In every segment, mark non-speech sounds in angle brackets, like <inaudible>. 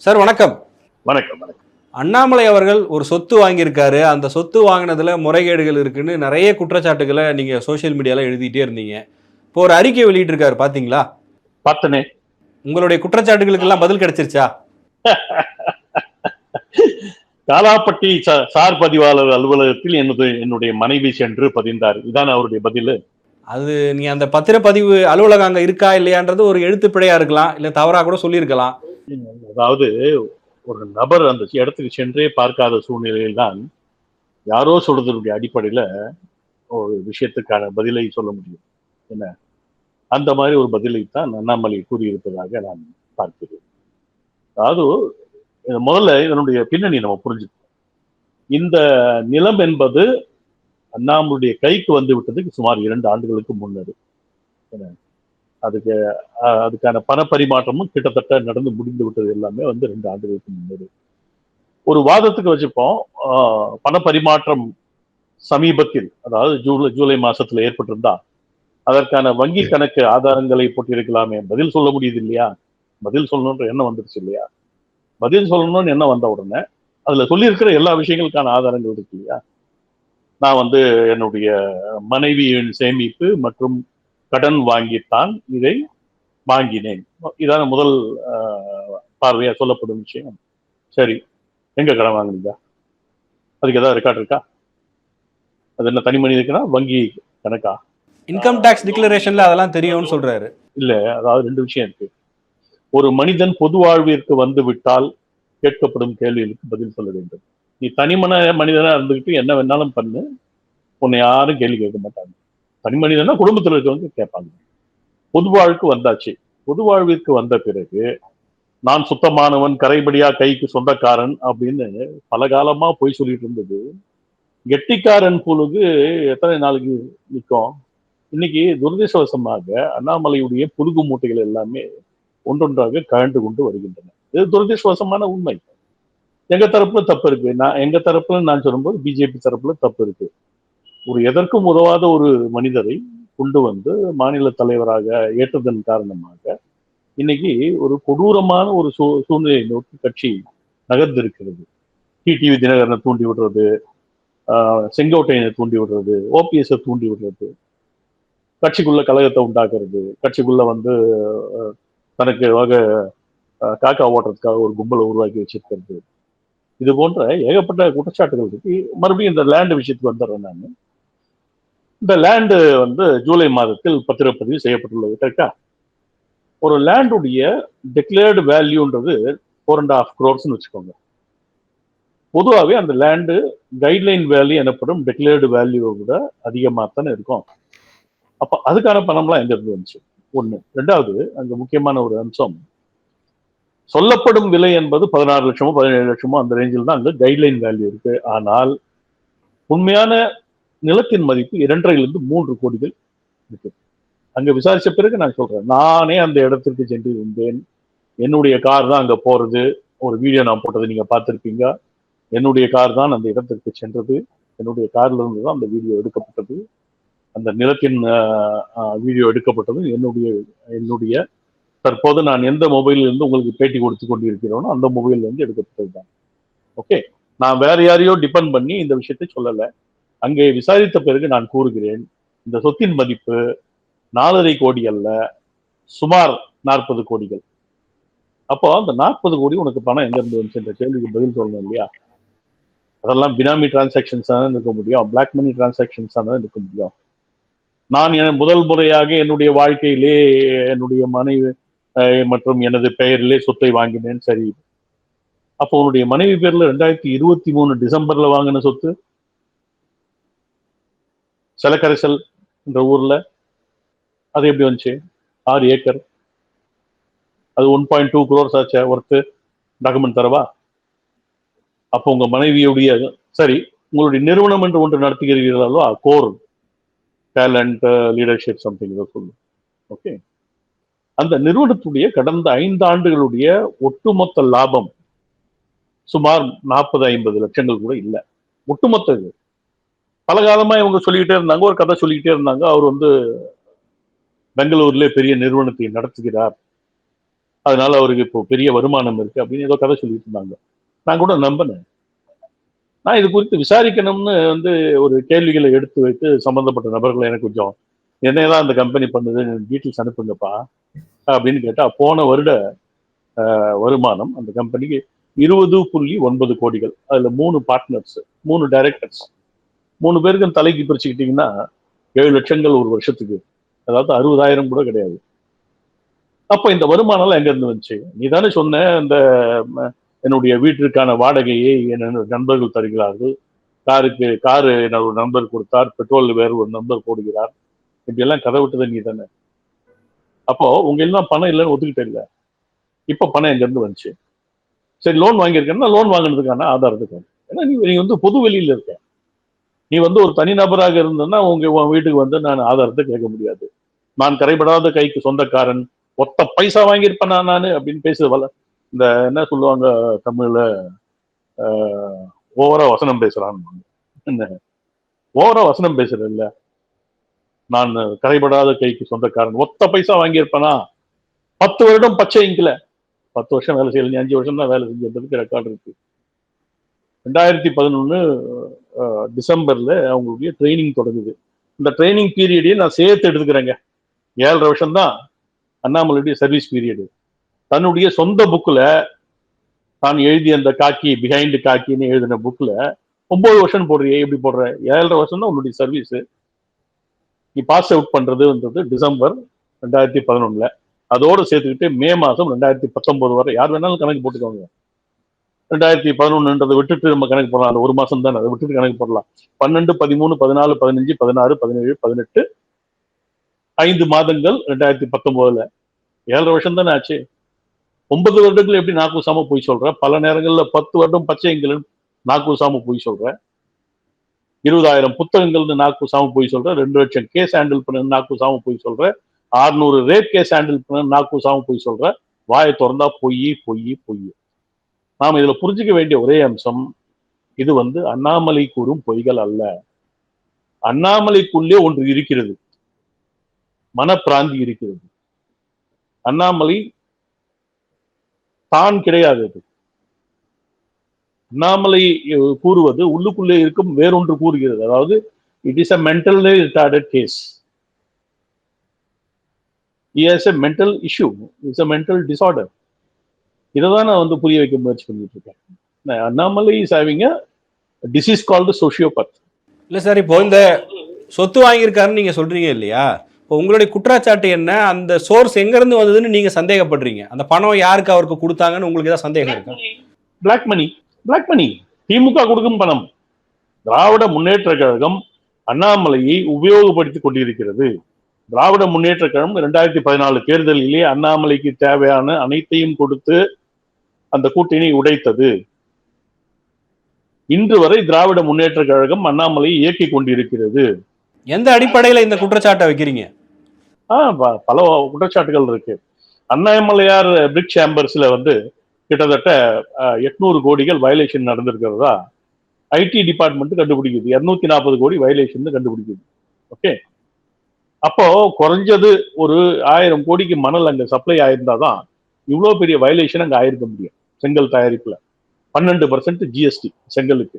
Sir வணக்கம். வணக்கம் வணக்கம். அண்ணாமலை அவர்கள் ஒரு சொத்து வாங்கியிருக்காரு. அந்த சொத்து வாங்கினதுல முறைகேடுகள் இருக்குன்னு நிறைய குற்றச்சாட்டுகளை நீங்க சோஷியல் மீடியால எழுதிட்டே இருந்தீங்க. இப்போ ஒரு அறிக்கை வெளியிட்டிருக்காரு பாத்தீங்களா? பார்த்தனே. உங்களுடைய குற்றச்சாட்டுகளுக்கு எல்லாம் பதில் கிடைச்சிருச்சா? <laughs> காலாப்பட்டி சார் பதிவாளர் அலுவலகத்தில் எனது என்னுடைய மனைவி சென்று பதிந்தார். இதான் அவருடைய பதில். அது நீ அந்த பத்திரப்பதிவு அலுவலகம் அங்க இருக்கா இல்லையான்றது ஒரு எழுத்து பிழையா இருக்கலாம். இல்ல தவறா கூட சொல்லியிருக்கலாம். அதாவது ஒரு நபர் அந்த இடத்துக்கு சென்றே பார்க்காத சூழ்நிலையில் தான் யாரோ சொல்றதனுடைய அடிப்படையில ஒரு விஷயத்துக்கான பதிலை சொல்ல முடியும். என்ன? அந்த மாதிரி ஒரு பதிலை தான் அண்ணாமலை கூறியிருப்பதாக நான் பார்க்கிறேன். அதாவது முதல்ல இதனுடைய பின்னணி நம்ம புரிஞ்சுக்கணும். இந்த நிலம் என்பது அண்ணாமலுடைய கைக்கு வந்து விட்டதுக்கு சுமார் இரண்டு ஆண்டுகளுக்கு முன்னர் என்ன? அதுக்கு அதுக்கான பண பரிமாற்றமும் கிட்டத்தட்ட நடந்து முடிந்து விட்டது எல்லாமே வந்து ரெண்டு ஆண்டுகளுக்கு முன்னாடி ஒரு வாதத்துக்கு வச்சுப்போம். பண பரிமாற்றம் சமீபத்தில் அதாவது ஜூலை ஜூலை மாசத்துல ஏற்பட்டிருந்தா அதற்கான வங்கி கணக்கு ஆதாரங்களை போட்டிருக்கலாமே. பதில் சொல்ல முடியுது இல்லையா? பதில் சொல்லணுன்ற எண்ணம் வந்துருச்சு இல்லையா? பதில் சொல்லணும்னு எண்ணம் வந்த உடனே அதுல சொல்லியிருக்கிற எல்லா விஷயங்களுக்கான ஆதாரங்கள் இருக்கு இல்லையா? நான் வந்து என்னுடைய மனைவியின் சேமிப்பு மற்றும் கடன் வாங்கித்தான் இதை வாங்கினேன். இதான முதல் பார்வையா சொல்லப்படும் விஷயம். சரி எங்க கடன் வாங்குனீங்க? அதுக்கு ஏதாவது ரெக்கார்ட் இருக்கா? அது என்ன தனி மனிதனுக்குன்னா வங்கி கணக்கா? இன்கம் டாக்ஸ் டிக்ளரேஷன்ல அதெல்லாம் தெரியும்னு சொல்றாரு. இல்ல அதாவது ரெண்டு விஷயம் இருக்கு. ஒரு மனிதன் பொது வாழ்விற்கு வந்து விட்டால் கேட்கப்படும் கேள்விகளுக்கு பதில் சொல்ல வேண்டும். நீ தனிமன மனிதனா இருந்துகிட்டு என்ன வேணாலும் பண்ணு. உன்னை யாரும் கேள்வி கேட்க மாட்டாங்க. தனிமனிதனா குடும்பத்தில் இருக்கவங்க கேட்பாங்க. பொது வாழ்க்கை வந்தாச்சு. பொது வாழ்விற்கு வந்த பிறகு நான் சுத்தமானவன் கரைபடியா கைக்கு சொந்தக்காரன் அப்படின்னு பல காலமா போய் சொல்லிட்டு இருந்தது. கெட்டிக்காரன் புழுகு எத்தனை நாளைக்கு நிற்கும்? இன்னைக்கு துரதிர்ஷ்டவசமாக அண்ணாமலையுடைய புழுகு மூட்டைகள் எல்லாமே ஒன்றொன்றாக கழண்டு கொண்டு வருகின்றன. இது துரதிர்ஷ்டவசமான உண்மை. எங்க தரப்புல தப்பு இருக்கு. நான் எங்க தரப்புல நான் சொல்லும்போது பிஜேபி தரப்புல தப்பு இருக்கு. ஒரு எதற்கும் உதவாத ஒரு மனிதரை கொண்டு வந்து மாநில தலைவராக ஏற்றதன் காரணமாக இன்னைக்கு ஒரு கொடூரமான ஒரு சூ சூழ்நிலையை நோக்கி கட்சி நகர்ந்திருக்கிறது. டிடிவி தினகரனை தூண்டி விடுறது ஆஹ் செங்கோட்டையனை தூண்டி விடுறது ஓபிஎஸ்ஸை தூண்டி விடுறது கட்சிக்குள்ள கழகத்தை உண்டாக்குறது கட்சிக்குள்ள வந்து தனக்கு வக அஹ், காக்கா ஓட்டுறதுக்காக ஒரு கும்பலை உருவாக்கி வச்சிருக்கிறது. இது போன்ற ஏகப்பட்ட குற்றச்சாட்டுகள் இருக்கு. மறுபடியும் இந்த லேண்ட் விஷயத்துக்கு வந்துடுறேன் நான். இந்த லேண்டு வந்து ஜூலை மாதத்தில் பத்திரப்பதிவு செய்யப்பட்டுள்ளது கரெக்டா ஒரு லேண்டுடைய டிக்ளேர்டு வேல்யூன்றது ஃபோர் அண்ட் ஆஃப் க்ரோர்ஸ்னு வச்சுக்கோங்க. பொதுவாகவே அந்த லேண்டு கைட்லைன் வேல்யூ எனப்படும் டிக்ளேர்டு வேல்யூவை விட அதிகமாக தானே இருக்கும். அப்ப அதுக்கான பணம்லாம் எங்கேருந்து வந்துச்சு? ஒன்று ரெண்டாவது அங்கே முக்கியமான ஒரு அம்சம் சொல்லப்படும் விலை என்பது பதினாறு லட்சமோ பதினேழு லட்சமோ அந்த ரேஞ்சில் தான் அங்கே கைட்லைன் வேல்யூ இருக்கு. ஆனால் உண்மையான நிலத்தின் மதிப்பு இரண்டரையிலிருந்து மூன்று கோடிகள் இருக்கு. அங்க விசாரிச்ச பிறகு நான் சொல்றேன். நானே அந்த இடத்திற்கு சென்று இருந்தேன் என்னுடைய கார் தான் அங்க போறது. ஒரு வீடியோ நான் போட்டது நீங்க பார்த்துருப்பீங்க. என்னுடைய கார் தான் அந்த இடத்திற்கு சென்றது. என்னுடைய கார்ல இருந்து தான் அந்த வீடியோ எடுக்கப்பட்டது. அந்த நிலத்தின் வீடியோ எடுக்கப்பட்டது என்னுடைய என்னுடைய தற்போது நான் எந்த மொபைலில் இருந்து உங்களுக்கு பேட்டி கொடுத்து கொண்டிருக்கிறோனோ அந்த மொபைல்ல இருந்து எடுக்கப்பட்டது தான் ஓகே நான் வேற யாரையோ டிபெண்ட் பண்ணி இந்த விஷயத்தை சொல்லலை. அங்கே விசாரித்த பிறகு நான் கூறுகிறேன் இந்த சொத்தின் மதிப்பு நாலரை கோடி அல்ல சுமார் நாற்பது கோடிகள். அப்போ அந்த நாற்பது கோடி உனக்கு பணம் எங்க இருந்து வந்துச்சு என்ற கேள்விக்கு பதில் சொல்லணும் இல்லையா? அதெல்லாம் பினாமி டிரான்சாக்ஷன்ஸ் தான் இருக்க முடியும் பிளாக் மணி டிரான்சாக்ஷன்ஸ் தான் இருக்க முடியும். நான் என முதல் முறையாக என்னுடைய வாழ்க்கையிலே என்னுடைய மனைவி மற்றும் எனது பெயரிலே சொத்தை வாங்கினேன் சரி. அப்போ உன்னுடைய மனைவி பேர்ல ரெண்டாயிரத்தி இருபத்தி மூணு டிசம்பர்ல வாங்கின சொத்து சிலக்கரைசல் என்ற ஊர்ல அது எப்படி வந்துச்சு? ஆறு ஏக்கர். அது ஒன் பாயிண்ட் டூ குரோர்ஸ் ஆச்சு ஒர்த்து டாக்குமெண்ட் தரவா? அப்போ உங்க மனைவியுடைய சரி உங்களுடைய நிறுவனம் என்று ஒன்று நடத்துகிறீர்களோ கோர் டேலண்ட் லீடர்ஷிப் சம்திங் இதை சொல்லு. ஓகே அந்த நிறுவனத்துடைய கடந்த ஐந்து ஆண்டுகளுடைய ஒட்டுமொத்த லாபம் சுமார் நாற்பது ஐம்பது லட்சங்கள் கூட இல்லை. ஒட்டுமொத்த இது. பலகாலமா இவங்க சொல்லிக்கிட்டே இருந்தாங்க. ஒரு கதை சொல்லிக்கிட்டே இருந்தாங்க. அவர் வந்து பெங்களூர்ல பெரிய நிறுவனத்தை நடத்துகிறார். அதனால அவருக்கு இப்போ பெரிய வருமானம் இருக்கு அப்படின்னு ஏதோ கதை சொல்லிட்டு இருந்தாங்க. நான் கூட நம்பினேன். நான் இது குறித்து விசாரிக்கணும்னு வந்து ஒரு கேள்விகளை எடுத்து வைத்து சம்பந்தப்பட்ட நபர்களை எனக்கு கொஞ்சம் என்னதான் அந்த கம்பெனி பண்ணுது டீட்டெயில்ஸ் அனுப்புங்கப்பா அப்படின்னு கேட்டா போன வருட வருமானம் அந்த கம்பெனிக்கு இருபது புள்ளி ஒன்பது கோடிகள். அதுல மூணு பார்ட்னர்ஸ் மூணு டைரக்டர்ஸ் மூணு பேருக்கு தலைக்கு பிரிச்சுக்கிட்டீங்கன்னா ஏழு லட்சங்கள் ஒரு வருஷத்துக்கு. அதாவது அறுபதாயிரம் கூட கிடையாது. அப்போ இந்த வருமானம்லாம் எங்கேருந்து எங்க இருந்து வந்துச்சு? நீ தானே சொன்ன இந்த என்னுடைய வீட்டிற்கான வாடகையை என் நண்பர்கள் தருகிறார்கள். காருக்கு காரு என்னோட நண்பர் கொடுத்தார். பெட்ரோல் வேறு ஒரு நண்பர் போடுகிறார். இப்படியெல்லாம் கதை விட்டது நீ தானே அப்போ உங்க எல்லாம் பணம் இல்லைன்னு ஒத்துக்கிட்ட இல்லை. இப்போ பணம் எங்க இருந்து வந்துச்சு? சரி லோன் வாங்கியிருக்கேன்னா லோன் வாங்கினதுக்கான ஆதாரத்துக்கு ஏன்னா நீ நீ வந்து பொது வெளியில இருக்க. நீ வந்து ஒரு தனிநபராக இருந்தன்னா உங்க உன் வீட்டுக்கு வந்து நான் ஆதாரத்தை கேட்க முடியாது. நான் கரைபடாத கைக்கு சொந்தக்காரன் ஒத்த பைசா வாங்கியிருப்பேனா நானு? அப்படின்னு பேசுறது வல்ல இந்த என்ன சொல்லுவாங்க தமிழ்ல ஓவரா வசனம் பேசுறான் என்ன? ஓவரா வசனம் பேசுறது இல்ல. நான் கரைபடாத கைக்கு சொந்தக்காரன் ஒத்த பைசா வாங்கியிருப்பேனா? பத்து வருடம் பச்சை இங்கில. பத்து வருஷம் வேலை செய்யல நீ அஞ்சு வருஷம் தான் வேலை செஞ்சதுக்கு ரெக்கார்டு இருக்கு. ரெண்டாயிரத்தி பதினொன்னு டிசம்பர்ல அவங்களுடைய ட்ரைனிங் தொடங்குது. இந்த ட்ரைனிங் பீரியடையும் நான் சேர்த்து எடுத்துக்கிறேங்க. ஏழரை வருஷம் தான் அண்ணாமலையுடைய சர்வீஸ் பீரியடு தன்னுடைய சொந்த புக்கில் தான் எழுதிய அந்த காக்கி பிஹைண்ட் காக்கின்னு எழுதின புக்கில் ஒம்பது வருஷம் போடுறியே எப்படி போடுற? ஏழரை வருஷம் தான் உன்னுடைய சர்வீஸு நீ பாஸ் அவுட் பண்றதுன்றது டிசம்பர் ரெண்டாயிரத்தி பதினொன்னுல. அதோடு சேர்த்துக்கிட்டு மே மாதம் ரெண்டாயிரத்தி பத்தொன்பது வரை. யார் வேணாலும் கணக்கு போட்டுக்கோங்க. ரெண்டாயிரத்தி பதினொன்றுன்றதை விட்டுட்டு நம்ம கணக்கு போடலாம். அந்த ஒரு மாசம் தானே. அதை விட்டுட்டு கணக்கு போடலாம். பன்னெண்டு பதிமூணு பதினாலு பதினஞ்சு பதினாறு பதினேழு பதினெட்டு ஐந்து மாதங்கள் ரெண்டாயிரத்தி பத்தொன்பதுல ஏழரை வருஷம் தானே ஆச்சு. ஒன்பது வருடங்கள் எப்படி நாக்கூசாம போய் சொல்ற? பல நேரங்களில் பத்து வருடம் பச்சை நாக்கு சாம போய் சொல்ற. இருபதாயிரம் புத்தகங்கள்னு நாக்கூசாம போய் சொல்ற. ரெண்டு லட்சம் கேஸ் ஹேண்டில் பண்ண நாக்கூசாம போய் சொல்ற. ஆறுநூறு ரேப் கேஸ் ஹேண்டில் பண்ண நாக்கூசாம போய் சொல்ற. வாயை திறந்தா பொய் பொய் பொய். நாம் இதுல புரிஞ்சுக்க வேண்டிய ஒரே அம்சம் இது வந்து அண்ணாமலை கூறும் பொய்கள் அல்ல. அண்ணாமலைக்குள்ளே ஒன்று இருக்கிறது. மனப்பிராந்தி இருக்கிறது. அண்ணாமலை தான் கிடையாது அது. அண்ணாமலை கூறுவது உள்ளுக்குள்ளே இருக்கும் வேறொன்று கூறுகிறது. அதாவது it is a mental retarded case is a mental issue it's a mental disorder இதை தான் நான் வந்து புரிய வைக்க முயற்சி பண்ணிட்டு இருக்கேன். Annamalai is having disease called sociopath இல்ல சார் இப்போ இந்த சொத்து வாங்கியிருக்காருன்னு நீங்க சொல்றீங்க இல்லையா? இப்போ உங்களுடைய குற்றச்சாட்டு என்ன? அந்த சோர்ஸ் எங்க இருந்து வந்ததுன்னு நீங்க சந்தேகப்படுறீங்க? அந்த பணம் யாருக்கு அவருக்கு கொடுத்தாங்கன்னு உங்களுக்கு ஏதாவது சந்தேகம் இருக்கா? பிளாக் மணி பிளாக் மணி திமுக கொடுக்கும் பணம். திராவிட முன்னேற்ற கழகம் அண்ணாமலையை உபயோகப்படுத்திக் கொண்டிருக்கிறது. திராவிட முன்னேற்ற கழகம் இரண்டாயிரத்தி பதினாலு தேர்தலிலே அண்ணாமலைக்கு தேவையான அனைத்தையும் கொடுத்து அந்த கூட்டணி உடைத்தது. இன்று வரை திராவிட முன்னேற்ற கழகம் அண்ணாமலையை இயக்கி கொண்டிருக்கிறது. எந்த அடிப்படையில இந்த குற்றச்சாட்டை வைக்கிறீங்க? ஆஹ் பல குற்றச்சாட்டுகள் இருக்கு. அண்ணாமலையார் பிரிக் சேம்பர்ஸ்ல வந்து கிட்டத்தட்ட எட்நூறு கோடிகள் வயலேஷன் நடந்திருக்கிறதா? ஐடி டிபார்ட்மெண்ட் கண்டுபிடிக்குது. இருநூத்தி நாற்பது கோடி வயலேஷன் கண்டுபிடிக்குது. ஓகே? அப்போ குறைஞ்சது ஒரு ஆயிரம் கோடிக்கு மணல் அங்க சப்ளை ஆயிருந்தாதான் இவ்வளவு பெரிய வயலேஷன் அங்க ஆயிருக்க முடியும். செங்கல் தயாரிப்புல. பன்னெண்டு பர்சன்ட் ஜிஎஸ்டி செங்கலுக்கு.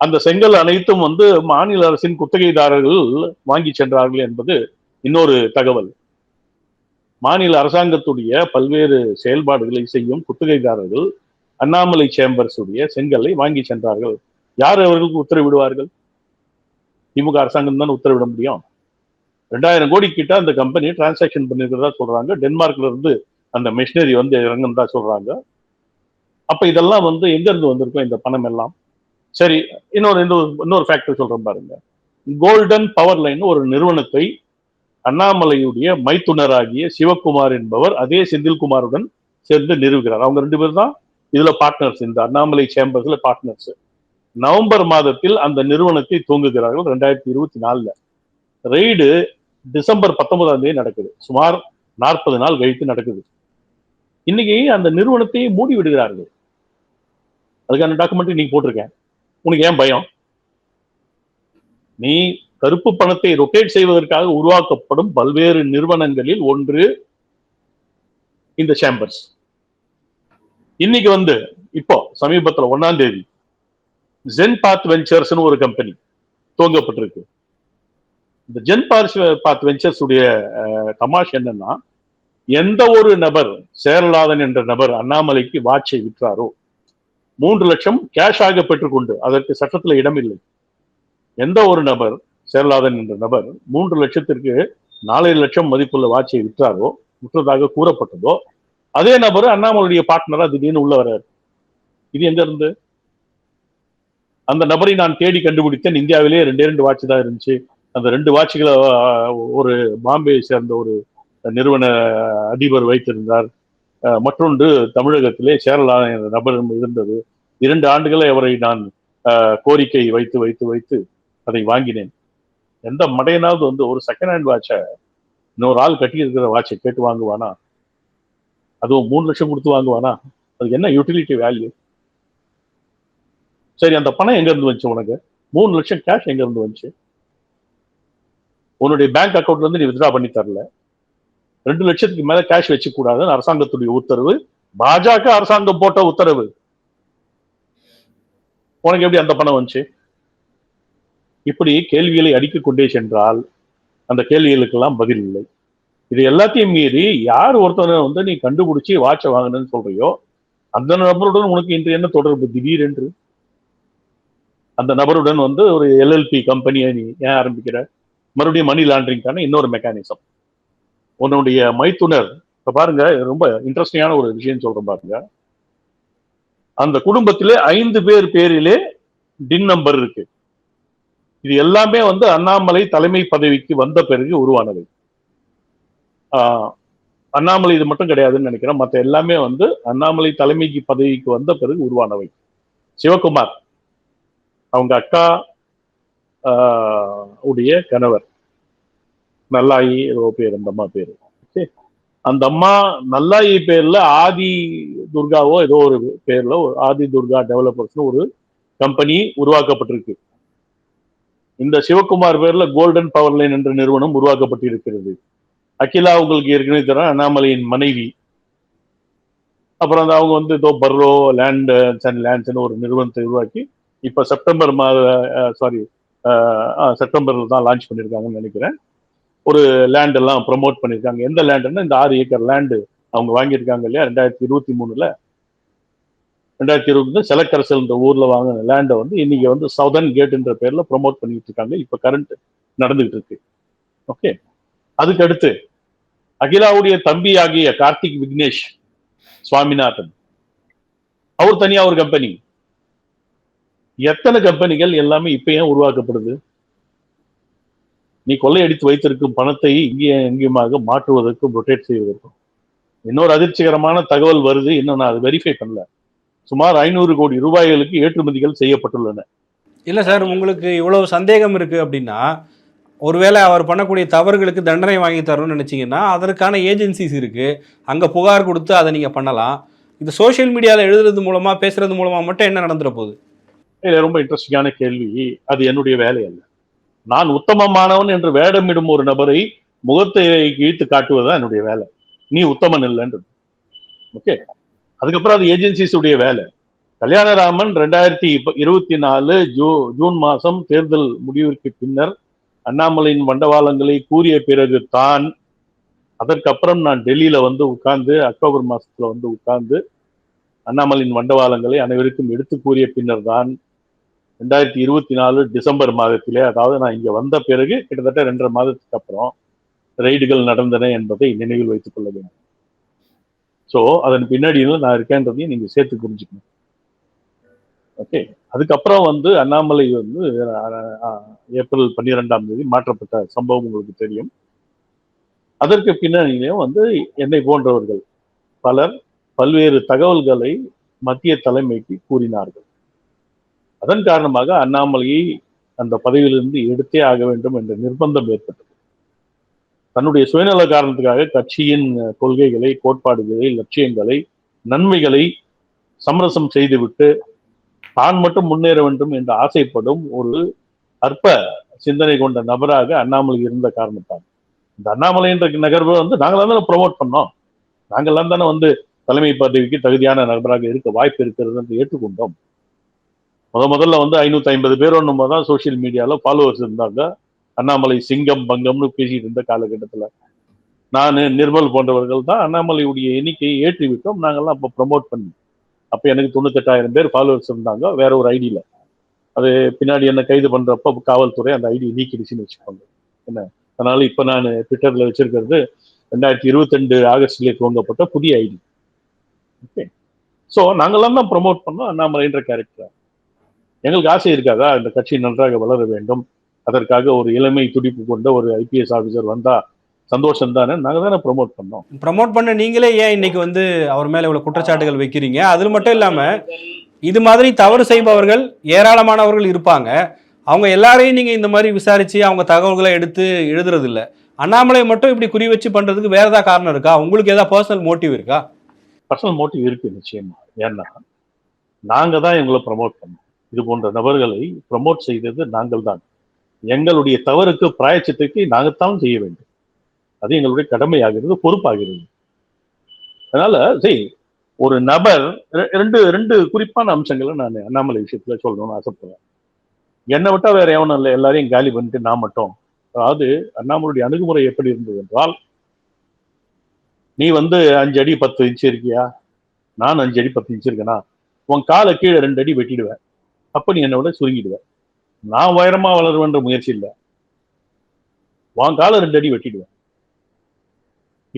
அந்த செங்கல் அனைத்தும் வந்து மாநில அரசின் குத்தகைதாரர்கள் வாங்கி சென்றார்கள் என்பது இன்னொரு தகவல். மாநில அரசாங்கத்துடைய பல்வேறு செயல்பாடுகளை செய்யும் குத்தகைதாரர்கள் அண்ணாமலை சேம்பர்ஸ் உடைய செங்கலை வாங்கி சென்றார்கள். யார் அவர்களுக்கு உத்தரவிடுவார்கள்? திமுக அரசாங்கம் தான் உத்தரவிட முடியும். ரெண்டாயிரம் கோடி கிட்ட அந்த கம்பெனி டிரான்சாக்ஷன் பண்ணிருக்கிறதா சொல்றாங்க. டென்மார்க்ல இருந்து அந்த மிஷினரி வந்து இறங்குனதா சொல்றாங்க. அப்ப இதெல்லாம் வந்து எங்க இருந்து வந்திருக்கும் இந்த பணம் எல்லாம்? சரி இன்னொரு இன்னொரு இன்னொரு ஃபேக்டர் சொல்றேன் பாருங்க. கோல்டன் பவர் லைன் ஒரு நிறுவனத்தை அண்ணாமலையுடைய மைத்துனராகிய சிவகுமார் என்பவர் அதே செந்தில்குமாருடன் சேர்ந்து நிறுவுகிறார். அவங்க ரெண்டு பேரும் தான் இதுல பார்ட்னர்ஸ் இந்த அண்ணாமலை சேம்பர்ஸ்ல பார்ட்னர்ஸ் நவம்பர் மாதத்தில் அந்த நிறுவனத்தை தூங்குகிறார்கள் ரெண்டாயிரத்தி இருபத்தி நாலுல. ரெய்டு டிசம்பர் பத்தொன்பதாம் தேதி நடக்குது. சுமார் நாற்பது நாள் கழித்து நடக்குது. இன்னைக்கு அந்த நிறுவனத்தை மூடி விடுகிறார்கள் அதுக்கான டாக்குமெண்ட் நீ போட்டிருக்கேன். உனக்கு ஏன் பயம்? நீ கருப்பு பணத்தை ரொட்டேட் செய்வதற்காக உருவாக்கப்படும் பல்வேறு நிறுவனங்களில் ஒன்று இந்த சேம்பர்ஸ் இன்னைக்கு வந்து இப்போ சமீபத்துல ஒன்னாம் தேதி ஜென் பாத் வெஞ்சர்ஸ்னு ஒரு கம்பெனி துவங்கப்பட்டிருக்கு. இந்த ஜென் பாத் பாத் வெஞ்சர்ஸ் உடைய தமாஷ் என்னன்னா எந்த ஒரு நபர் சேரலாதன் என்ற நபர் அண்ணாமலைக்கு வாட்சை விற்றாரோ மூன்று லட்சம் கேஷாக பெற்றுக்கொண்டு அதற்கு சட்டத்தில் இடமில்லை. எந்த ஒரு நபர் சேரலாதன் என்ற நபர் மூன்று லட்சத்திற்கு நாலரை லட்சம் மதிப்புள்ள வாட்சை விற்றாரோ விற்றதாக கூறப்பட்டதோ அதே நபர் அண்ணாமலையுடைய பார்ட்னரா திடீர்னு உள்ள வர்றாரு. இது எங்க இருந்து? அந்த நபரை நான் தேடி கண்டுபிடித்தேன். இந்தியாவிலே ரெண்டே ரெண்டு வாட்ச் தான் இருந்துச்சு. அந்த ரெண்டு வாட்சுகளை ஒரு பாம்பே சேர்ந்த ஒரு நிறுவன அதிபர் வைத்திருந்தார். மற்றொன்று தமிழகத்திலே சேரலா என்ற நபர் இருந்தது. இரண்டு ஆண்டுகளை அவரை நான் கோரிக்கை வைத்து வைத்து வைத்து அதை வாங்கினேன். எந்த மடையனாவது வந்து ஒரு செகண்ட் ஹேண்ட் வாட்சை இன்னொரு ஆள் கட்டி இருக்கிற வாட்சை கேட்டு வாங்குவானா? அதுவும் மூணு லட்சம் கொடுத்து வாங்குவானா? அதுக்கு என்ன யூட்டிலிட்டி வேல்யூ சரி அந்த பணம் எங்க இருந்து வந்துச்சு உனக்கு? மூணு லட்சம் கேஷ் எங்க இருந்து வந்துச்சு? உன்னுடைய பேங்க் அக்கௌண்ட்ல இருந்து நீ வித்ரா பண்ணி தரல. ரெண்டு லட்சத்துக்கு மேல கேஷ் வச்சு கூடாதுன்னு அரசாங்கத்துடைய உத்தரவு. பாஜக அரசாங்கம் போட்ட உத்தரவு. உனக்கு எப்படி அந்த பணம் வந்துச்சு? இப்படி கேள்விகளை அடிக்க கொண்டே சென்றால் அந்த கேள்விகளுக்கெல்லாம் பதில் இல்லை. இது எல்லாத்தையும் மீறி யார் ஒருத்தனை வந்து நீ கண்டுபிடிச்சி வாட்சை வாங்கணும்னு சொல்றியோ அந்த நபருடன் உனக்கு இன்று என்ன தொடர்பு? திடீரென்று. அந்த நபருடன் வந்து ஒரு எல்எல்பி கம்பெனியை நீ ஏன் ஆரம்பிக்கிற? மறுபடியும் மணி லாண்டரிங்கான இன்னொரு மெக்கானிசம் உன்னுடைய மைத்துனர் இப்ப பாருங்க ரொம்ப இன்ட்ரெஸ்டிங்கான ஒரு விஷயம் சொல்றேன் பாருங்க. அந்த குடும்பத்திலே ஐந்து பேர் பேரிலே டின் நம்பர் இருக்கு. இது எல்லாமே வந்து அண்ணாமலை தலைமை பதவிக்கு வந்த பிறகு உருவானது. ஆஹ் அண்ணாமலை இது மட்டும் கிடையாதுன்னு நினைக்கிறேன். மற்ற எல்லாமே வந்து அண்ணாமலை தலைமைக்கு பதவிக்கு வந்த பிறகு உருவானவை. சிவகுமார் அவங்க அக்கா ஆஹ், உடைய கணவர். நல்லாயி ஏதோ பேர் அந்த அம்மா பேரு. ஓகே அந்த அம்மா நல்லாயி பேர்ல ஆதி துர்காவோ ஏதோ ஒரு பேர்ல ஒரு ஆதி துர்கா டெவலப்பர்ஸ்னு ஒரு கம்பெனி உருவாக்கப்பட்டிருக்கு. இந்த சிவகுமார் பேர்ல கோல்டன் பவர் லைன் என்ற நிறுவனம் உருவாக்கப்பட்டிருக்கிறது. அகிலா உங்களுக்கு ஏற்கனவே தர அண்ணாமலையின் மனைவி. அப்புறம் அந்த அவங்க வந்து ஏதோ பர்ரோ லேண்ட் அண்ட் லேண்ட்ஸ்னு ஒரு நிறுவனத்தை உருவாக்கி இப்ப செப்டம்பர் மாத சாரி செப்டம்பர்ல தான் லான்ச் பண்ணியிருக்காங்கன்னு நினைக்கிறேன். ஒரு லேண்ட் எல்லாம் ப்ரொமோட் பண்ணியிருக்காங்க. எந்த லேண்டுன்னா இந்த ஆறு ஏக்கர் லேண்டு அவங்க வாங்கியிருக்காங்க இல்லையா? ரெண்டாயிரத்தி இருபத்தி மூணுல. ரெண்டாயிரத்தி இருபத்தி செலக்கரசல் இந்த ஊர்ல வாங்கின லேண்டை வந்து இன்னைக்கு வந்து சவுதர்ன் கேட்ன்ற பேர்ல ப்ரொமோட் பண்ணிட்டு இருக்காங்க. இப்ப கரண்ட் நடந்துகிட்டு இருக்கு. ஓகே அதுக்கு அடுத்து அகிலாவுடைய தம்பி ஆகிய கார்த்திக் விக்னேஷ் சுவாமிநாதன். அவர் தனியா ஒரு கம்பெனி எத்தனை கம்பெனிகள் எல்லாமே இப்ப ஏன் உருவாக்கப்படுது? நீ கொள்ளையடித்து வைத்திருக்கும் பணத்தை இங்கே எங்கேயுமாக மாற்றுவதற்கும் ரொட்டேட் செய்வதற்கும். இன்னொரு அதிர்ச்சிகரமான தகவல் வருது இன்னும் நான் அதை வெரிஃபை பண்ணல. சுமார் ஐநூறு கோடி ரூபாய்களுக்கு ஏற்றுமதிகள் செய்யப்பட்டுள்ளன. இல்லை சார் உங்களுக்கு இவ்வளவு சந்தேகம் இருக்குது அப்படின்னா ஒருவேளை அவர் பண்ணக்கூடிய தவறுகளுக்கு தண்டனை வாங்கி தரணும்னு நினச்சிங்கன்னா அதற்கான ஏஜென்சிஸ் இருக்குது அங்கே புகார் கொடுத்து அதை நீங்கள் பண்ணலாம். இது சோஷியல் மீடியாவில் எழுதுறது மூலமாக பேசுறது மூலமாக மட்டும் என்ன நடந்துட போகுது? இது ரொம்ப இன்ட்ரெஸ்டிங்கான கேள்வி. அது என்னுடைய வேலை அல்ல. நான் உத்தமமானவன் என்று வேடமிடும் ஒரு நபரை முகத்தை இழுத்து காட்டுவதுதான் என்னுடைய வேலை. நீ உத்தமன் இல்லைன்றது. ஓகே அதுக்கப்புறம் அது ஏஜென்சிஸ் உடைய வேலை. கல்யாணராமன் ரெண்டாயிரத்தி இருபத்தி நாலு ஜூ ஜூன் மாதம் தேர்தல் முடிவிற்கு பின்னர் அண்ணாமலையின் வண்டவாளங்களை கூறிய பிறகு தான் அதற்கப்புறம் நான் டெல்லியில வந்து உட்கார்ந்து அக்டோபர் மாசத்துல வந்து உட்கார்ந்து அண்ணாமலையின் வண்டவாளங்களை அனைவருக்கும் எடுத்து கூறிய பின்னர் தான் ரெண்டாயிரத்தி இருபத்தி நாலு டிசம்பர் மாதத்திலே அதாவது நான் இங்கே வந்த பிறகு கிட்டத்தட்ட ரெண்டரை மாதத்துக்கு அப்புறம் ரெய்டுகள் நடந்தன என்பதை நினைவில் வைத்துக் கொள்ள வேண்டும். ஸோ அதன் பின்னாடியில் நான் இருக்கேன்றதையும் நீங்கள் சேர்த்து புரிஞ்சுக்கணும். ஓகே அதுக்கப்புறம் வந்து அண்ணாமலை வந்து ஏப்ரல் பன்னிரெண்டாம் தேதி மாற்றப்பட்ட சம்பவம் உங்களுக்கு தெரியும். அதற்கு பின்னணியிலையும் வந்து என்னை போன்றவர்கள் பலர் பல்வேறு தகவல்களை மத்திய தலைமைக்கு கூறினார்கள். அதன் காரணமாக அண்ணாமலையை அந்த பதவியிலிருந்து எடுத்தே ஆக வேண்டும் என்ற நிர்பந்தம் ஏற்பட்டது. தன்னுடைய சுயநல காரணத்துக்காக கட்சியின் கொள்கைகளை கோட்பாடுகளை லட்சியங்களை நன்மைகளை சமரசம் செய்துவிட்டு தான் மட்டும் முன்னேற வேண்டும் என்று ஆசைப்படும் ஒரு அற்ப சிந்தனை கொண்ட நபராக அண்ணாமலை இருந்த காரணத்தால். இந்த அண்ணாமலை என்ற நகர்வு வந்து நாங்களாம் தானே ப்ரொமோட் பண்ணோம். நாங்கள்லாம் தானே வந்து தலைமை பதவிக்கு தகுதியான நபராக இருக்க வாய்ப்பு இருக்கிறது என்று ஏற்றுக்கொண்டோம். முத முதல்ல வந்து ஐநூத்தி ஐம்பது பேர் ஒன்றும் தான் சோஷியல் மீடியால ஃபாலோவர்ஸ் இருந்தாங்க. அண்ணாமலை சிங்கம் பங்கம்னு பேசிட்டு இருந்த காலகட்டத்துல. நான் நிர்மல் போன்றவர்கள் தான் அண்ணாமலையுடைய எண்ணிக்கையை ஏற்றி விட்டோம் நாங்கெல்லாம் அப்போ ப்ரமோட் பண்ணி அப்போ எனக்கு தொண்ணூத்தெட்டாயிரம் பேர் ஃபாலோவர்ஸ் இருந்தாங்க வேற ஒரு ஐடியில் அது பின்னாடி என்ன கைது பண்ணுறப்ப காவல்துறை அந்த ஐடி நீக்கிடுச்சுன்னு வச்சுக்கோங்க. என்ன? அதனால இப்போ நான் ட்விட்டரில் வச்சிருக்கிறது ரெண்டாயிரத்தி இருபத்தெண்டு ஆகஸ்ட்லேயே துவங்கப்பட்ட புதிய ஐடி ஓகே ஸோ நாங்கள்லாம் தான் ப்ரமோட் பண்ணோம் அண்ணாமலைன்ற கேரக்டர் எங்களுக்கு ஆசை இருக்காதா? இந்த கட்சி நன்றாக வளர வேண்டும். அதற்காக ஒரு இளமை துடிப்பு கொண்ட ஒரு ஐபிஎஸ் ஆஃபீஸர் வந்தா சந்தோஷம் தானே நாங்க தானே ப்ரமோட் பண்ணோம். ப்ரமோட் பண்ண நீங்களே ஏன் இன்னைக்கு வந்து அவர் மேல இவ்வளவு குற்றச்சாட்டுகள் வைக்கிறீங்க? அது மட்டும் இல்லாம இது மாதிரி தவறு செய்பவர்கள் ஏராளமானவர்கள் இருப்பாங்க. அவங்க எல்லாரையும் நீங்க இந்த மாதிரி விசாரிச்சு அவங்க தகவல்களை எடுத்து எழுதுறது இல்ல அண்ணாமலை மட்டும் இப்படி குறி வச்சு பண்றதுக்கு வேற ஏதாவது காரணம் இருக்கா? உங்களுக்கு ஏதாவது பர்சனல் மோட்டிவ் இருக்கா? பர்சனல் மோட்டிவ் இருக்கு நிச்சயமா. ஏன்னா நாங்க தான் எங்களை ப்ரமோட் பண்ணோம். இது போன்ற நபர்களை ப்ரமோட் செய்தது நாங்கள் தான். எங்களுடைய தவறுக்கு பிராயச்சத்துக்கு நாங்கள்தான் செய்ய வேண்டும். அது எங்களுடைய கடமையாகிறது பொறுப்பாகிறது. அதனால சரி ஒரு நபர் ரெண்டு ரெண்டு குறிப்பான அம்சங்களை நான் அண்ணாமலை விஷயத்துல சொல்லணும்னு ஆசைப்படுறேன். என்னை விட்டா வேற எவனும் இல்லை எல்லாரையும் காலி பண்ணிட்டு நான் மட்டும். அதாவது அண்ணாமலுடைய அணுகுமுறை எப்படி இருந்தது என்றால் நீ வந்து அஞ்சு அடி பத்து இன்ச்சு இருக்கியா? நான் அஞ்சு அடி பத்து இன்ச்சு இருக்கேனா? உன் காலை கீழே ரெண்டு அடி வெட்டிடுவேன். அப்ப நீ என்னை விட சுருங்கிடுவேன் நான் உயரமா வளருவேன்ற முயற்சி இல்லை. உன் ரெண்டு அடி வெட்டிடுவேன்.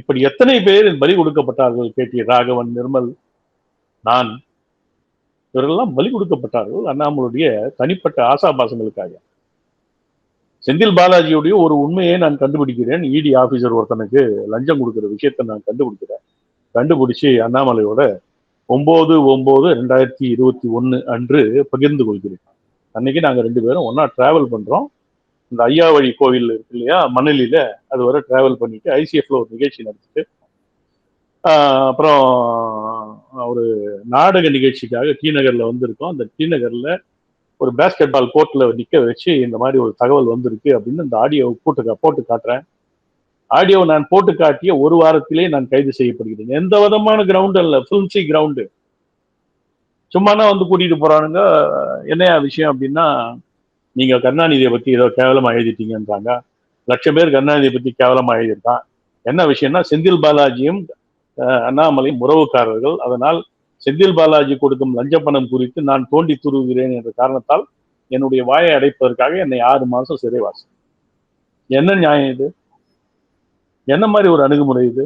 இப்படி எத்தனை பேர் பலி கொடுக்கப்பட்டார்கள் கேட்டி ராகவன் நிர்மல் நான் இவரெல்லாம் பலி கொடுக்கப்பட்டார்கள் அண்ணாமலுடைய தனிப்பட்ட ஆசாபாசங்களுக்காக. செந்தில் பாலாஜியுடைய ஒரு உண்மையை நான் கண்டுபிடிக்கிறேன். இடி ஆபீசர் ஒருத்தனுக்கு லஞ்சம் கொடுக்கிற விஷயத்தை நான் கண்டுபிடிக்கிறேன். கண்டுபிடிச்சு அண்ணாமலையோட ஒன்பது ஒன்பது ரெண்டாயிரத்தி இருபத்தி ஒன்று அன்று பகிர்ந்து கொள்கிறேன். அன்னைக்கு நாங்கள் ரெண்டு பேரும் ஒன்றா டிராவல் பண்ணுறோம் இந்த ஐயாவழி கோவில் இருக்கு இல்லையா? மணலியில் அது வரை டிராவல் பண்ணிட்டு ஐசிஎஃப்ல ஒரு நிகழ்ச்சி நடத்திட்டு அப்புறம் ஒரு நாடக நிகழ்ச்சிக்காக டி வந்திருக்கோம். அந்த டி ஒரு பேஸ்கெட் பால் கோர்ட்டில் நிற்க வச்சு இந்த மாதிரி ஒரு தகவல் வந்திருக்கு அப்படின்னு இந்த ஆடியோ போட்டு போட்டு காட்டுறேன். ஆடியோ நான் போட்டு காட்டிய ஒரு வாரத்திலே நான் கைது செய்யப்படுகிறேன். எந்த விதமான கிரவுண்ட் அல்ல ஃபிலிம்சி கிரவுண்டு சும்மானா வந்து கூட்டிட்டு போறானுங்க. என்னையா விஷயம் அப்படின்னா நீங்க கருணாநிதியை பத்தி ஏதோ கேவலமா எழுதிட்டீங்கன்றாங்க. லட்சம் பேர் கருணாநிதியை பத்தி கேவலமா எழுதியிருக்கான். என்ன விஷயம்னா செந்தில் பாலாஜியும் அண்ணாமலையும் உறவுக்காரர்கள். அதனால் செந்தில் பாலாஜி கொடுக்கும் லஞ்ச பணம் குறித்து நான் தோண்டி துருவுகிறேன் என்ற காரணத்தால் என்னுடைய வாயை அடைப்பதற்காக என்னை ஆறு மாசம் சிறைவாசம். என்ன நியாயம் இது? என்ன மாதிரி ஒரு அணுகுமுறை இது?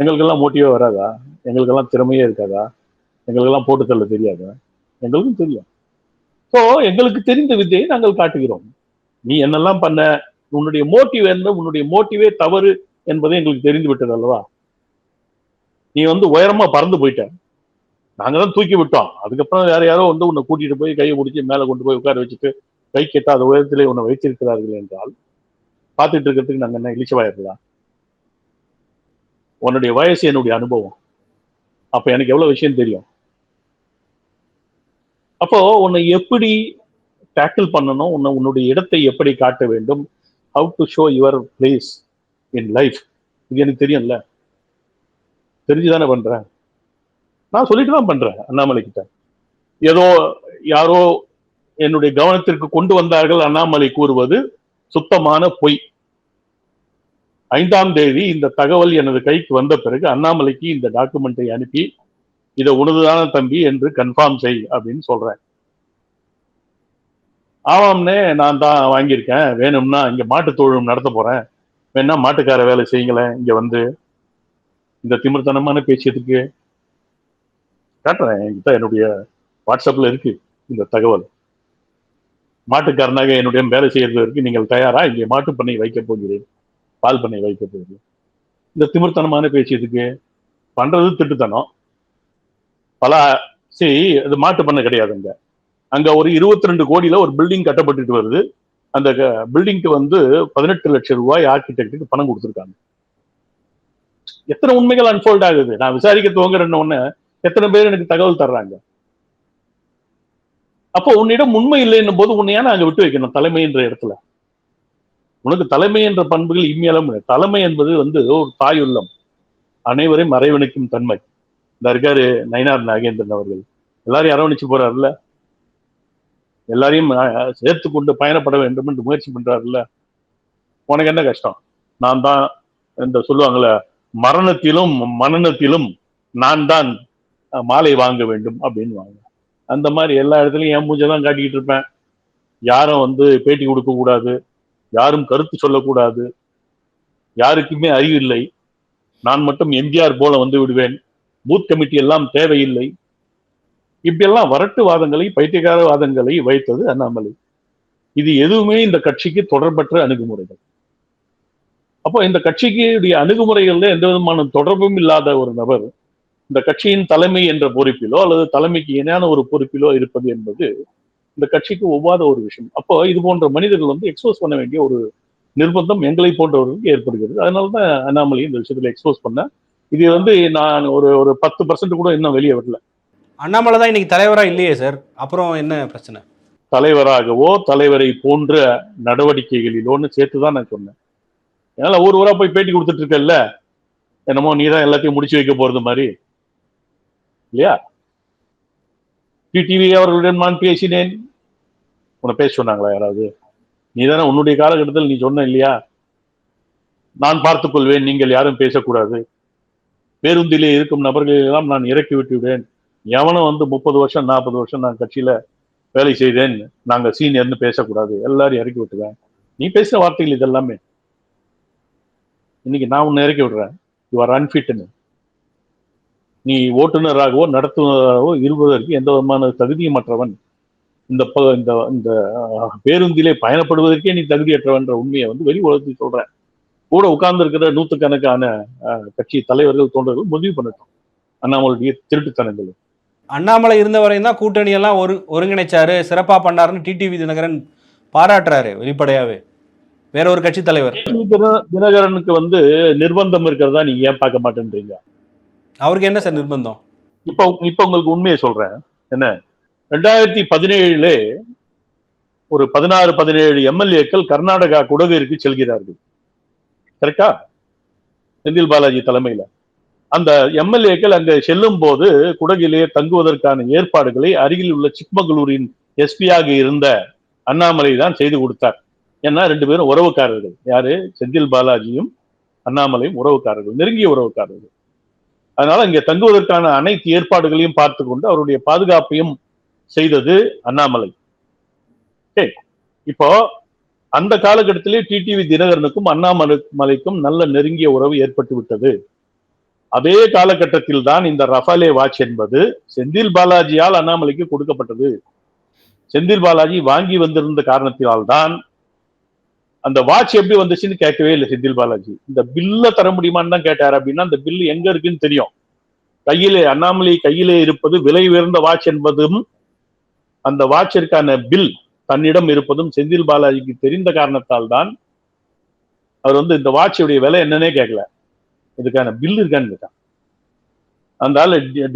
எங்களுக்கெல்லாம் மோட்டிவே வராதா? எங்களுக்கெல்லாம் திறமையே இருக்காதா? எங்களுக்கெல்லாம் போட்டு தள்ள தெரியாதா? எங்களுக்கும் தெரியும். ஸோ எங்களுக்கு தெரிந்த வித்தையை நாங்கள் காட்டுகிறோம். நீ என்னெல்லாம் பண்ண? உன்னுடைய மோட்டிவ் என்ன? உன்னுடைய மோட்டிவே தவறு என்பதை எங்களுக்கு தெரிந்து விட்டது அல்லவா? நீ வந்து உயரமா பறந்து போயிட்ட. நாங்க தான் தூக்கி விட்டோம். அதுக்கப்புறம் வேற யாரோ வந்து உன்னை கூட்டிட்டு போய் கையை பிடிச்சி மேலே கொண்டு போய் உட்கார வச்சுட்டு கை கெட்டாத உயரத்திலே உன்னை வைத்திருக்கிறார்கள் என்றால் காத்துட்டு இருக்கிறதுக்கு நாங்க என்ன இழிச்சவாயிருக்கலாம் உன்னுடைய வயசு என்னுடைய அனுபவம். அப்ப எனக்கு எவ்வளவு விஷயம் தெரியும்? அப்போ உன்னை எப்படி டேக்கிள் பண்ணணும்? உன்னை உன்னுடைய இடத்தை எப்படி காட்ட வேண்டும்? How to show your place in life இது எனக்கு தெரியும்ல. தெரிஞ்சுதானே பண்றேன் நான் சொல்லிட்டு தான் பண்றேன் அண்ணாமலை கிட்ட. ஏதோ யாரோ என்னுடைய கவனத்திற்கு கொண்டு வந்தார்கள் அண்ணாமலை கூறுவது சுத்தமான பொய். ஐந்தாம் தேதி இந்த தகவல் எனது கைக்கு வந்த பிறகு அண்ணாமலைக்கு இந்த டாக்குமெண்ட்டை அனுப்பி இதை உனதுதான தம்பி என்று கன்ஃபார்ம் செய் அப்படின்னு சொல்றேன். ஆமாம்னே நான் தான் வாங்கியிருக்கேன். வேணும்னா இங்க மாட்டு தொழும் நடத்த போறேன். வேணா மாட்டுக்கார வேலை செய்யுங்களேன் இங்க வந்து. இந்த திமிர்த்தனமான பேச்சியதுக்கு காட்டுறேன். என்கிட்ட என்னுடைய வாட்ஸ்அப்ல இருக்கு இந்த தகவல். மாட்டுக்காரனாக என்னுடைய வேலை செய்யறதற்கு நீங்கள் தயாரா? இங்கே மாட்டு பண்ணை வைக்க போகிறேன். பால் பண்ணை வைக்க இந்த திமிர்த்தனமான பேச்சியதுக்கு பண்றது திட்டுத்தனம். பல சரி அது மாட்டு பண்ணை கிடையாதுங்க அங்க. ஒரு இருபத்தி ரெண்டு கோடியில ஒரு பில்டிங் கட்டப்பட்டுட்டு வருது. அந்த பில்டிங்க்கு வந்து பதினெட்டு லட்சம் ரூபாய் ஆர்கிடெக்டுக்கு பணம் கொடுத்துருக்காங்க. எத்தனை உண்மைகள் அன்ஃபோல்ட் ஆகுது? நான் விசாரிக்க துவங்குறேன்னு ஒன்னு எத்தனை பேர் எனக்கு தகவல் தர்றாங்க? அப்போ உன்னிடம் உண்மை இல்லைன்னும் போது உன்னையான அங்க விட்டு வைக்கணும் தலைமை என்ற இடத்துல. உனக்கு தலைமை என்ற பண்புகள் இம்மியலம் தலைமை என்பது வந்து ஒரு தாய் உள்ளம். அனைவரையும் அரவணைக்கும் தன்மை. இந்த இருக்காரு நயினார் நாகேந்திரன் அவர்கள். எல்லாரையும் அரவணைச்சு போறாருல்ல? எல்லாரையும் சேர்த்து கொண்டு பயணப்பட வேண்டும் என்று முயற்சி பண்றாருல்ல? உனக்கு என்ன கஷ்டம்? நான் தான் இந்த சொல்லுவாங்கல்ல மரணத்திலும் மனநத்திலும் நான் தான் மாலை வாங்க வேண்டும் அப்படின்னு வாங்க அந்த மாதிரி எல்லா இடத்துலையும் என் மூஞ்சை தான் காட்டிக்கிட்டு இருப்பேன். யாரும் வந்து பேட்டி கொடுக்க கூடாது. யாரும் கருத்து சொல்லக்கூடாது. யாருக்குமே அறிவு இல்லை நான் மட்டும் எம்ஜிஆர் போல வந்து விடுவேன். பூத் கமிட்டி எல்லாம் தேவையில்லை. இப்படியெல்லாம் வரட்டு வாதங்களை பைத்தியக்கார வாதங்களை வைத்தது அண்ணாமலை. இது எதுவுமே இந்த கட்சிக்கு தொடர்பற்ற அணுகுமுறைகள். அப்போ இந்த கட்சிக்கு அணுகுமுறைகள்ல எந்த விதமான தொடர்பும் இல்லாத ஒரு நபர் இந்த கட்சியின் தலைமை என்ற பொறுப்பிலோ அல்லது தலைமைக்கு இணையான ஒரு பொறுப்பிலோ இருப்பது என்பது இந்த கட்சிக்கு ஒவ்வாத ஒரு விஷயம். அப்போ இது போன்ற மனிதர்கள் வந்து எக்ஸ்போஸ் பண்ண வேண்டிய ஒரு நிர்பந்தம் எங்களை போன்றவர்களுக்கு ஏற்படுகிறது. அதனாலதான் அண்ணாமலை இந்த விஷயத்துல எக்ஸ்போஸ் பண்ண இது வந்து நான் ஒரு ஒரு பத்து பர்சன்ட் கூட இன்னும் வெளியே வரல. அண்ணாமலை தான் இன்னைக்கு தலைவரா இல்லையே சார் அப்புறம் என்ன பிரச்சனை? தலைவராகவோ தலைவரை போன்ற நடவடிக்கைகளிலோன்னு சேர்த்து தான் நான் சொன்னேன். அதனால ஒரு ஊரா போய் பேட்டி கொடுத்துட்டு இருக்கல்ல? என்னமோ நீ தான் எல்லாத்தையும் முடிச்சு வைக்க போறது மாதிரி. இல்லையா? டிடிவி அவர்களுடன் நான் பேசினேன். உன்னை பேச சொன்னாங்களா யாராவது? நீ தானே உன்னுடைய காலகட்டத்தில் நீ சொன்ன இல்லையா? நான் பார்த்துக்கொள்வேன் நீங்கள் யாரும் பேசக்கூடாது. பேருந்திலே இருக்கும் நபர்களை எல்லாம் நான் இறக்கி விட்டு விடுவேன் எவனும் வந்து முப்பது வருஷம் நாற்பது வருஷம் நான் கட்சியில வேலை செய்தேன். நாங்க சீனியர்னு பேசக்கூடாது. எல்லாரும் இறக்கி விட்டுவேன் நீ பேசுற வார்த்தைகள் இதெல்லாமே. இன்னைக்கு நான் உன்னை இறக்கி விடுறேன். யூ ஆர் அன்ஃபிட்னு நீ ஓட்டுநராகவோ நடத்துனராகவோ இருப்பதற்கு எந்த விதமான தகுதியுமற்றவன் இந்த ப- இந்த இந்த பேருந்திலே பயணப்படுவதற்கே நீ தகுதியற்றவன்ற உண்மையை வந்து வெளி உலகத்துக்கு சொல்றேன். கூட உட்கார்ந்து இருக்கிற நூற்றுக்கணக்கான கட்சி தலைவர்கள் தோன்றர்கள் முடிவு பண்ணட்டும். அண்ணாமலுடைய திருட்டுத்தனங்கள். அண்ணாமலை இருந்த வரையும் தான் கூட்டணி எல்லாம் ஒரு ஒருங்கிணைச்சாரு. சிறப்பா பண்ணாருன்னு டிடிவி தினகரன் பாராட்டுறாரு வெளிப்படையாவே. வேற ஒரு கட்சி தலைவர். தின- தினகரனுக்கு வந்து நிர்பந்தம் இருக்கிறதா நீங்க ஏன் பார்க்க மாட்டேன்றீங்க? அவருக்கு என்ன சார் நிர்பந்தம்? இப்ப இப்ப உங்களுக்கு உண்மையை சொல்றேன். என்ன? ரெண்டாயிரத்தி பதினேழுல ஒரு பதினாறு பதினேழு எம்எல்ஏக்கள் கர்நாடகா குடகிற்கு செல்கிறார்கள். கரெக்டா? செந்தில் பாலாஜி தலைமையில. அந்த எம்எல்ஏக்கள் அங்க செல்லும் போது குடகிலே தங்குவதற்கான ஏற்பாடுகளை அருகில் உள்ள சிக்மகளூரின் எஸ்பியாக இருந்த அண்ணாமலை தான் செய்து கொடுத்தார். ஏன்னா ரெண்டு பேரும் உறவுக்காரர்கள். யாரு? செந்தில் பாலாஜியும் அண்ணாமலையும் உறவுக்காரர்கள் நெருங்கிய உறவுக்காரர்கள். அதனால இங்க தங்குவதற்கான அனைத்து ஏற்பாடுகளையும் பார்த்து கொண்டு அவருடைய பாதுகாப்பையும் செய்தது அண்ணாமலை. இப்போ அந்த காலகட்டத்திலே டிடிவி தினகரனுக்கும் அண்ணாமலைக்கும் நல்ல நெருங்கிய உறவு ஏற்பட்டு விட்டது. அதே காலகட்டத்தில் தான் இந்த ரஃபாலே வாட்ச் என்பது செந்தில் பாலாஜியால் அண்ணாமலைக்கு கொடுக்கப்பட்டது. செந்தில் பாலாஜி வாங்கி வந்திருந்த காரணத்தினால் தான் அந்த வாட்ச் எப்படி வந்துச்சுன்னு கேட்கவே இல்லை செந்தில் பாலாஜி. இந்த பில்ல தர முடியுமான்னு தான் கேட்டார் அப்படின்னா அந்த பில்லு எங்க இருக்குன்னு தெரியும். கையிலே அண்ணாமலை கையிலே இருப்பது விலை உயர்ந்த வாட்ச் என்பதும் அந்த வாட்சிற்கான பில் தன்னிடம் இருப்பதும் செந்தில் பாலாஜிக்கு தெரிந்த காரணத்தால் தான் அவர் வந்து இந்த வாட்சியுடைய விலை என்னன்னே கேட்கல. இதுக்கான பில் இருக்கான்னு கேட்டான். அந்த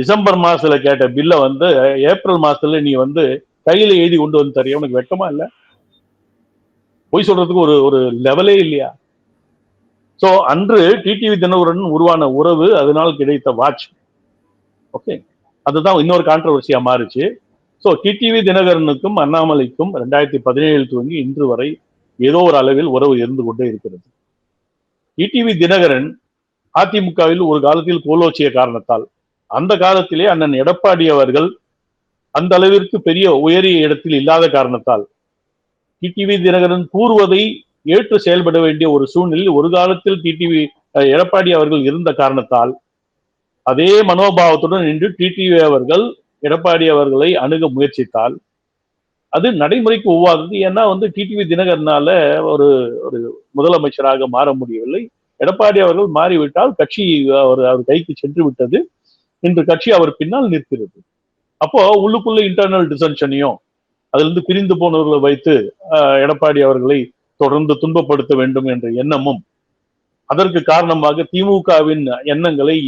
டிசம்பர் மாசத்துல கேட்ட பில்ல வந்து ஏப்ரல் மாசத்துல நீ வந்து கையில எழுதி கொண்டு வந்து தரிய உனக்கு வெட்டமா இல்ல? பொய் சொல்றதுக்கு ஒரு ஒரு லெவலே இல்லையா? ஸோ அன்று டிடிவி தினகரன் உருவான உறவு அதனால் கிடைத்த வாட்ச் ஓகே அதுதான் இன்னொரு கான்ட்ரவர்சியா மாறுச்சு. ஸோ டிடிவி தினகரனுக்கும் அண்ணாமலைக்கும் ரெண்டாயிரத்தி பதினேழு துவங்கி இன்று வரை ஏதோ ஒரு அளவில் உறவு இருந்து கொண்டே இருக்கிறது. டிடிவி தினகரன் அதிமுகவில் ஒரு காலத்தில் கோலோச்சிய காரணத்தால் அந்த காலத்திலே அண்ணன் எடப்பாடி அவர்கள் அந்த அளவிற்கு பெரிய உயரிய இடத்தில் இல்லாத காரணத்தால் டிடிவி தினகரன் கூறுவதை ஏற்று செயல்பட வேண்டிய ஒரு சூழ்நிலையில் ஒரு காலத்தில் டிடிவி எடப்பாடி அவர்கள் இருந்த காரணத்தால் அதே மனோபாவத்துடன் நின்று டிடிவி அவர்கள் எடப்பாடி அவர்களை அணுக முயற்சித்தால் அது நடைமுறைக்கு ஒவ்வாதது ஏன்னா வந்து டிடிவி தினகரனால ஒரு ஒரு முதலமைச்சராக மாற முடியவில்லை. எடப்பாடி அவர்கள் மாறிவிட்டால் கட்சி அவர் அவர் கைக்கு சென்று விட்டது. இன்று கட்சி அவர் பின்னால் நிற்கிறது. அப்போ உள்ளுக்குள்ள இன்டர்னல் டிசன்ஷனையும் அதிலிருந்து பிரிந்து போனவர்களை வைத்து எடப்பாடி அவர்களை தொடர்ந்து துன்பப்படுத்த வேண்டும் என்ற எண்ணமும் அதற்கு காரணமாக திமுகவின் எண்ணங்களை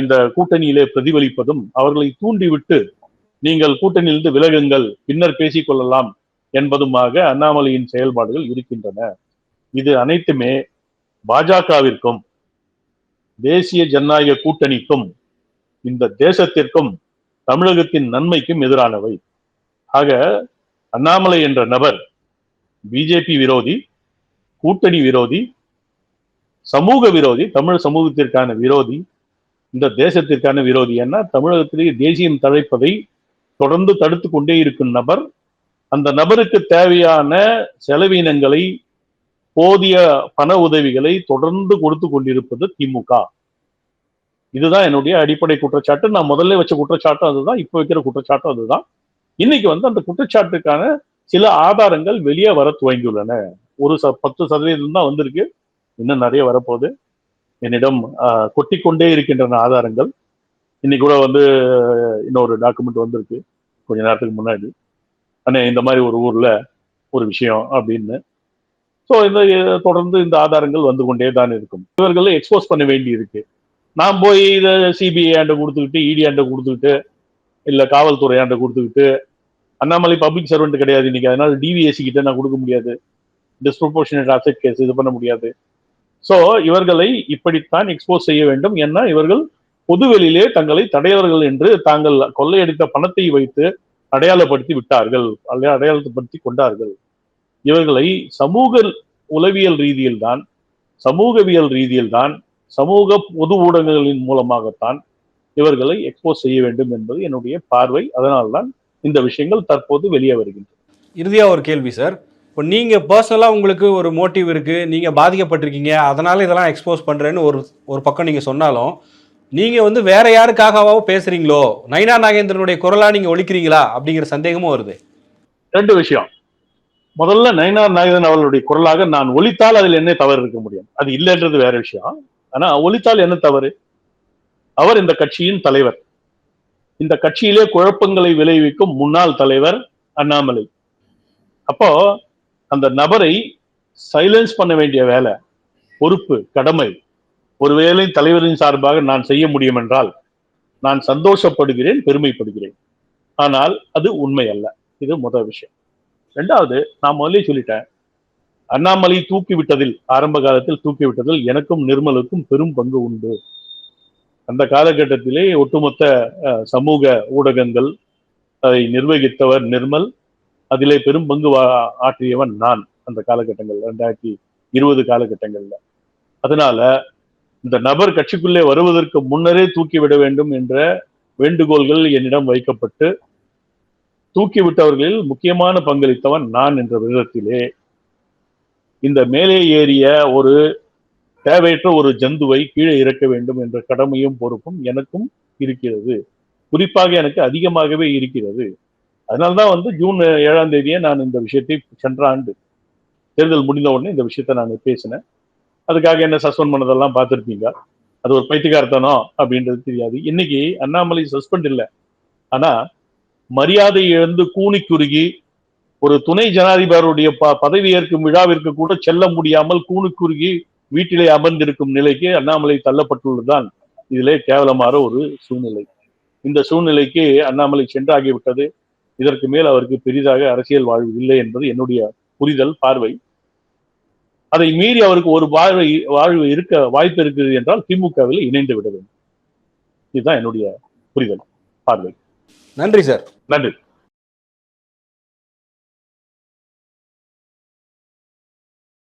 இந்த கூட்டணியிலே பிரதிபலிப்பதும் அவர்களை தூண்டிவிட்டு நீங்கள் கூட்டணியிலிருந்து விலகுங்கள் பின்னர் பேசிக்கொள்ளலாம் என்பதுமாக அண்ணாமலையின் செயல்பாடுகள் இருக்கின்றன. இது அனைத்துமே பாஜகவிற்கும் தேசிய ஜனநாயக கூட்டணிக்கும் இந்த தேசத்திற்கும் தமிழகத்தின் நன்மைக்கும் எதிரானவை. ஆக அண்ணாமலை என்ற நபர் பிஜேபி விரோதி கூட்டணி விரோதி சமூக விரோதி தமிழ் சமூகத்திற்கான விரோதி இந்த தேசத்திற்கான விரோதி என்ன? தமிழகத்திலேயே தேசியம் தழைப்பதை தொடர்ந்து தடுத்து கொண்டே இருக்கும் நபர். அந்த நபருக்கு தேவையான செலவினங்களை போதிய பண உதவிகளை தொடர்ந்து கொடுத்து கொண்டிருப்பது திமுக. இதுதான் என்னுடைய அடிப்படை குற்றச்சாட்டு. நான் முதல்ல வச்ச குற்றச்சாட்டும் அதுதான் இப்போ வைக்கிற குற்றச்சாட்டும் அதுதான். இன்னைக்கு வந்து அந்த குற்றச்சாட்டுக்கான சில ஆதாரங்கள் வெளியே வர துவங்கியுள்ளன. ஒரு ச பத்து சதவீதம் தான் வந்திருக்கு. இன்னும் நிறைய வரப்போகுது. என்னிடம் கொட்டிக்கொண்டே இருக்கின்றன ஆதாரங்கள். இன்னைக்கு கூட வந்து இன்னொரு டாக்குமெண்ட் வந்திருக்கு. கொஞ்ச நேரத்துக்கு முன்னாடி. அண்ணே இந்த மாதிரி ஒரு ஊரில் ஒரு விஷயம் அப்படின்னு. ஸோ இந்த தொடர்ந்து இந்த ஆதாரங்கள் வந்து கொண்டே தான் இருக்கும். இவர்களை எக்ஸ்போஸ் பண்ண வேண்டி இருக்கு நான் போய் இதை சிபிஐ ஆண்டை கொடுத்துக்கிட்டு இடி ஆண்டை கொடுத்துக்கிட்டு இல்ல காவல்துறையாண்ட கொடுத்துக்கிட்டு அண்ணாமலை பப்ளிக் சர்வெண்ட் கிடையாது இன்னைக்கு. அதனால டிவிஎஸ்சி கிட்ட நான் கொடுக்க முடியாது. டிஸ்ப்ரொபோர்ஷனேட் அசெட் கேஸ் இது பண்ண முடியாது. ஸோ இவர்களை இப்படித்தான் எக்ஸ்போஸ் செய்ய வேண்டும். ஏன்னா இவர்கள் பொதுவெளியிலே தங்களை தடையவர்கள் என்று தாங்கள் கொள்ளையடித்த பணத்தை வைத்து அடையாளப்படுத்தி விட்டார்கள். அல்லது அடையாளப்படுத்தி கொண்டார்கள். இவர்களை சமூக உளவியல் ரீதியில் தான் சமூகவியல் ரீதியில் தான் சமூக பொது ஊடகங்களின் மூலமாகத்தான் இவர்களை எக்ஸ்போஸ் செய்ய வேண்டும் என்பது என்னுடைய பார்வை. அதனால்தான் இந்த விஷயங்கள் தற்போது வெளியே வருகின்றன. இறுதியா ஒரு கேள்வி சார் இப்போ நீங்க பர்சனலா உங்களுக்கு ஒரு மோட்டிவ் இருக்கு நீங்க பாதிக்கப்பட்டிருக்கீங்க அதனால இதெல்லாம் எக்ஸ்போஸ் பண்றேன்னு ஒரு ஒரு பக்கம் நீங்க சொன்னாலும் நீங்க வந்து வேற யாருக்காகவோ பேசுறீங்களோ நைனா நாகேந்திரனுடைய குரலா நீங்க ஒழிக்கிறீங்களா அப்படிங்கிற சந்தேகமும் வருது. ரெண்டு விஷயம். முதல்ல நயனார் நாகேந்திரன் அவர்களுடைய குரலாக நான் ஒலித்தால் அதில் என்ன தவறு இருக்க முடியும். அது இல்லைன்றது வேற விஷயம். ஆனா ஒலித்தால் என்ன தவறு? அவர் இந்த கட்சியின் தலைவர். இந்த கட்சியிலே குழப்பங்களை விளைவிக்கும் முன்னாள் தலைவர் அண்ணாமலை. அப்போ அந்த நபரை சைலன்ஸ் பண்ண வேண்டிய வேலை பொறுப்பு கடமை ஒருவேளை தலைவரின் சார்பாக நான் செய்ய முடியும் என்றால் நான் சந்தோஷப்படுகிறேன் பெருமைப்படுகிறேன். ஆனால் அது உண்மை அல்ல. இது முதல் விஷயம். ரெண்டாவது நான் முதல்ல சொல்லிட்டேன் அண்ணாமலை தூக்கி விட்டதில் ஆரம்ப காலத்தில் தூக்கி விட்டதில் எனக்கும் நிர்மலுக்கும் பெரும் பங்கு உண்டு. அந்த காலகட்டத்திலே ஒட்டுமொத்த சமூக ஊடகங்கள் அதை நிர்வகித்தவர் நிர்மல் அதிலே பெரும் பங்கு ஆற்றியவன் நான் அந்த காலகட்டங்கள் ரெண்டாயிரத்தி இருபது காலகட்டங்கள்ல. அதனால இந்த நபர் கட்சிக்குள்ளே வருவதற்கு முன்னரே தூக்கிவிட வேண்டும் என்ற வேண்டுகோள்கள் என்னிடம் வைக்கப்பட்டு தூக்கிவிட்டவர்களில் முக்கியமான பங்களித்தவன் நான் என்ற விதத்திலே. இந்த மேலே ஏறிய ஒரு தேவையற்ற ஒரு ஜந்துவை கீழே இறக்க வேண்டும் என்ற கடமையும் பொறுப்பும் எனக்கும் இருக்கிறது. குறிப்பாக எனக்கு அதிகமாகவே இருக்கிறது. அதனால்தான் வந்து ஜூன் ஏழாம் தேதியே நான் இந்த விஷயத்தை சென்ற ஆண்டு தேர்தல் முடிந்த உடனே இந்த விஷயத்தை நான் பேசினேன். அதுக்காக என்ன சஸ்பெண்ட் பண்ணதெல்லாம் பார்த்துருப்பீங்க. அது ஒரு பைத்தியக்காரத்தனம் அப்படின்றது தெரியாது. இன்னைக்கு அண்ணாமலை சஸ்பெண்ட் இல்லை. ஆனா மரியாதை இழந்து கூணி குறுகி ஒரு துணை ஜனாதிபதியுடைய ப பதவி ஏற்கும் விழாவிற்கு கூட செல்ல முடியாமல் கூணி குறுகி வீட்டிலே அமர்ந்திருக்கும் நிலைக்கு அண்ணாமலை தள்ளப்பட்டுள்ளதுதான் இதிலே கேவலமான ஒரு சூழ்நிலை. இந்த சூழ்நிலைக்கு அண்ணாமலை சென்றாகிவிட்டது. இதற்கு மேல் அவருக்கு பெரிதாக அரசியல் வாழ்வு இல்லை என்பது என்னுடைய புரிதல் பார்வை. அதை மீறி அவருக்கு ஒரு வாழ்வை வாழ்வு இருக்க வாய்ப்பு இருக்குது என்றால் திமுகவில் இணைந்து விட வேண்டும். இதுதான் என்னுடைய புரிதல் பார்வை. நன்றி சார். நன்றி.